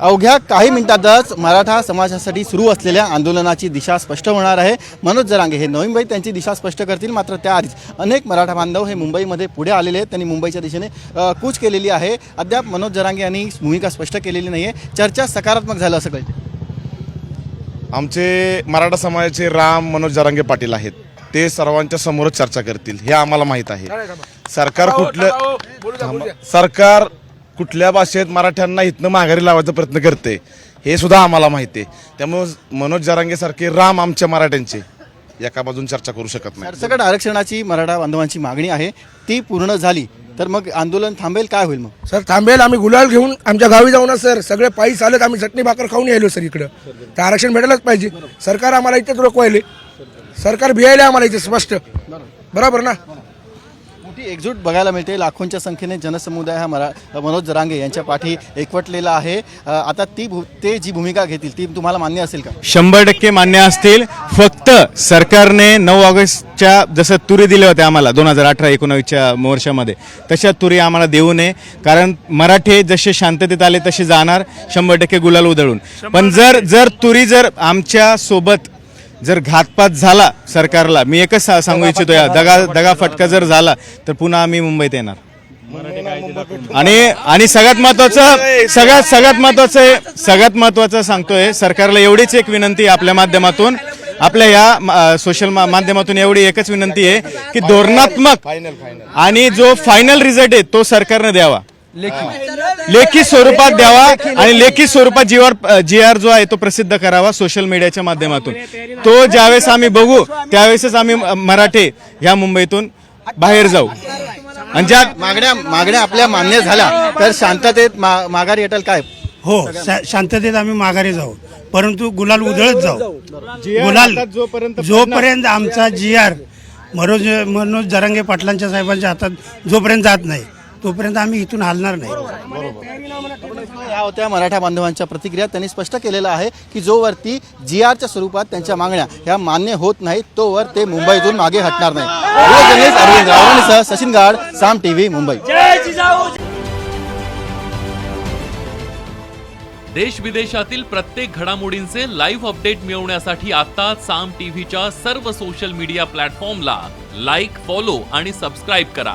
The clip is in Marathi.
अवघ्या काही मिनिटातच मराठा समाजासाठी सुरू असलेल्या आंदोलनाची दिशा स्पष्ट होणार आहे. मनोज जरांगे हे नवी मुंबईत त्यांची दिशा स्पष्ट करतील मात्र त्याआधीच अनेक मराठा बांधव हे मुंबईमध्ये पुढे आलेले आहेत. त्यांनी मुंबईच्या दिशेने कूच केलेली आहे. अद्याप मनोज जरांगे यांनी भूमिका स्पष्ट केलेली नाही आहे चर्चा सकारात्मक झालं असं कळते आमचे मराठा समाजाचे राम मनोज जरांगे पाटील आहेत. ते सर्वांच्या समोरच चर्चा करतील. हे आम्हाला माहीत आहे. सरकार कुठलं थांबा. सरकार कुठल्या भाषेत मराठ्यांना इथनं माघारी लावायचा प्रयत्न करते हे सुद्धा आम्हाला माहिती आहे. त्यामुळे मनोज जरांगे सारखे राम आमच्या मराठ्यांचे. एका बाजून चर्चा करू शकत नाही. सरसकट आरक्षणाची मराठा बांधवांची मागणी आहे ती पूर्ण झाली तर मग आंदोलन थांबेल काय होईल मग? सर थांबेल आम्ही गुलाल घेऊन आमच्या गावी जाऊ ना सर. सगळे पायी चालत आम्ही चटणी भाकर खाऊन यायलो सर इकडं. तर आरक्षण भेटायलाच पाहिजे. सरकार आम्हाला इथेच रोखवायले. सरकार भियायले आम्हाला इथे स्पष्ट. बरोबर ना? मोठी एकजूट बघायला मिळते. लाखोंच्या संख्येने जनसमुदाय हा मरा मनोज जरांगे यांच्या पाठी एकवटलेला आहे. आता ती भू ते जी भूमिका घेतील ती तुम्हाला मान्य असेल का? शंभर टक्के मान्य असतील. फक्त सरकारने नऊ ऑगस्टच्या जसं तुरी दिल्या होत्या आम्हाला दोन हजार अठरा एकोणावीसच्या वर्षामध्ये तशा तुरी आम्हाला देऊ नये. कारण मराठे जसे शांततेत आले तसे जाणार शंभर टक्के गुलाल उधळून. पण जर जर तुरी जर आमच्यासोबत जर घातपात झाला सरकारला मी एकच सा- सांगू इच्छितो या दगा दगा फटका जर झाला तर पुन्हा आम्ही मुंबईत येणार. आणि आणि सगळ्यात महत्वाचं सगळ्यात सगळ्यात महत्वाचं सगळ्यात महत्वाचं सांगतोय सरकारला एवढीच एक विनंती आहे आपल्या माध्यमातून. आपल्या या सोशल माध्यमातून एवढी एकच विनंती आहे की धोरणात्मक आणि जो फायनल रिझल्ट आहे तो सरकारने द्यावा. लेखी स्वरूपात द्यावा आणि लेखी स्वरूपात जीआर जी आर जो आहे तो प्रसिद्ध करावा सोशल मीडियाच्या माध्यमातून. तो ज्यावेळेस आम्ही बघू त्यावेळेसच आम्ही मराठे ह्या मुंबईतून बाहेर जाऊ. आणि ज्या मागण्या मागण्या आपल्या मान्य झाल्या तर शांततेत मा माघारी येटाल काय? हो शांततेत आम्ही माघारी जाऊ. परंतु गुलाल उधळत जाऊ. गुलाल जोपर्यंत आमचा जी आर मनोज मनोज जरांगे पाटलांच्या साहेबांच्या हातात जोपर्यंत जात नाही तोपर्यंत आम्ही इथून हलणार नाही. या होत्या मराठा बांधवांच्या प्रतिक्रिया. त्यांनी स्पष्ट केलेलं आहे की जोवरती जी आरच्या स्वरूपात त्यांच्या मागण्या ह्या मान्य होत नाहीत तोवर ते मुंबईतून मागे हटणार नाही. अरविंद रावणीसह सचिन गाड साम टीव्ही मुंबई. देश विदेशातील प्रत्येक घडामोडींचे लाईव्ह अपडेट मिळवण्यासाठी आता साम टीव्हीच्या सर्व सोशल मीडिया प्लॅटफॉर्मला लाईक फॉलो आणि सबस्क्राईब करा.